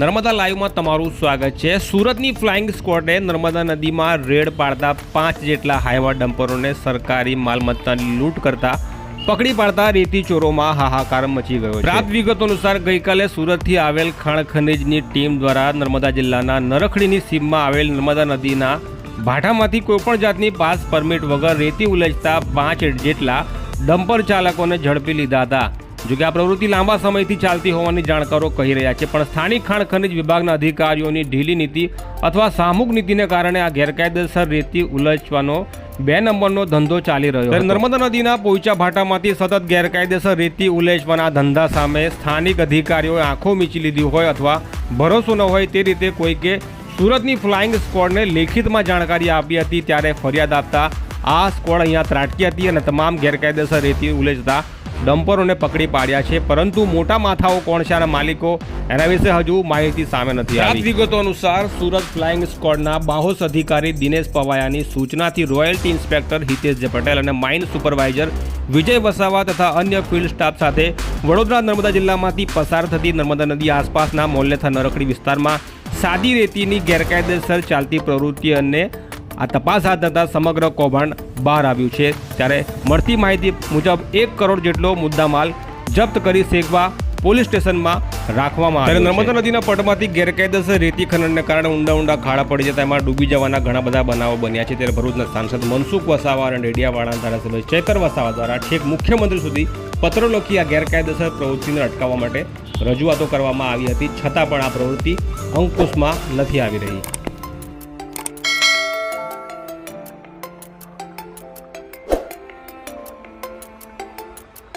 નર્મદા લાઈવમાં તમારું સ્વાગત છે. સુરતની ફ્લાઇંગ સ્કવોડે નર્મદા નદીમાં રેડ પાડતા પાંચ જેટલા હાઈવા ડમ્પરોને સરકારી માલમત્તાની લૂંટ કરતા પકડી પાડતા રેતી ચોરોમાં હાહાકાર મચી ગયો પ્રાપ્ત વિગતો અનુસાર ગઈકાલે સુરતથી આવેલ ખાણ ખનીજની ટીમ દ્વારા નર્મદા જિલ્લાના નરખડીની સીમમાં આવેલ નર્મદા નદીના ભાટામાંથી કોઈપણ જાતની પાસ પરમિટ વગર રેતી ઉલજતા પાંચ જેટલા ડમ્પર ચાલકોને ઝડપી લીધા હતા. જોકે આ પ્રવૃત્તિ લાંબા સમયથી ચાલતી હોવાની જાણકારો કહી રહ્યા છે પણ સ્થાનિક ખાણ ખનિજ વિભાગના અધિકારીઓની ઢીલી નીતિ અથવા સામૂહિક નીતિને કારણે આ ગેરકાયદેસર રેતી ઉલચવાનો બે નંબરનો ધંધો ચાલી રહ્યો છે નર્મદા નદીના પોઈચા ભાટામાંથી સતત ગેરકાયદેસર રેતી ઉલેચવાના ધંધા સામે સ્થાનિક અધિકારીઓએ આંખો મીચી લીધી હોય અથવા ભરોસો ન હોય તે રીતે કોઈકે સુરતની ફ્લાઇંગ સ્કવોડને લેખિતમાં જાણકારી આપી હતી ત્યારે ફરિયાદ આપતા આ સ્કોડ અહીંયા ત્રાટકી હતી અને તમામ ગેરકાયદેસર રેતી ઉલેચતા ડમ્પરોને પકડી પાડ્યા છે. પરંતુ મોટા માથાઓ કોણ છે અને માલિકો? એના વિશે હજુ માહિતી સામે નથી આવી. વિગતો અનુસાર સુરત ફ્લાઇંગ સ્કોડના બાહોશ અધિકારી દિનેશ પવાયાની સૂચનાથી રોયલ્ટી ઇન્સ્પેક્ટર હિતેશ પટેલ અને માઇન સુપરવાઇઝર વિજય વસાવા તથા અન્ય ફિલ્ડ સ્ટાફ સાથે વડોદરા નર્મદા જિલ્લામાંથી પસાર થતી નર્મદા નદી આસપાસના મોલ્લેથા નરખડી વિસ્તારમાં સાદી રેતીની ગેરકાયદેસર ચાલતી પ્રવૃત્તિ અને આ તપાસ હાથ ધરતા સમગ્ર કૌભાંડ બહાર આવ્યું છે. ત્યારે મળતી માહિતી મુજબ એક કરોડ જેટલો મુદ્દામાલ જપ્ત કરી શેકવા પોલીસ સ્ટેશનમાં રાખવામાં આવ્યો નર્મદા નદીના પટમાંથી ગેરકાયદેસર રેતી ખનનને કારણે ઊંડા ઊંડા ખાડા પડી જતા એમાં ડૂબી જવાના ઘણા બધા બનાવો બન્યા છે. ત્યારે ભરૂચના સાંસદ મનસુખ વસાવા અને ડેડિયાવાડા ધારાસભ્ય ચેતર વસાવા દ્વારા છેક મુખ્યમંત્રી સુધી પત્રો લખી આ ગેરકાયદેસર પ્રવૃત્તિને અટકાવવા માટે રજૂઆતો કરવામાં આવી હતી. છતાં પણ આ પ્રવૃત્તિ અંકુશમાં નથી આવી રહી.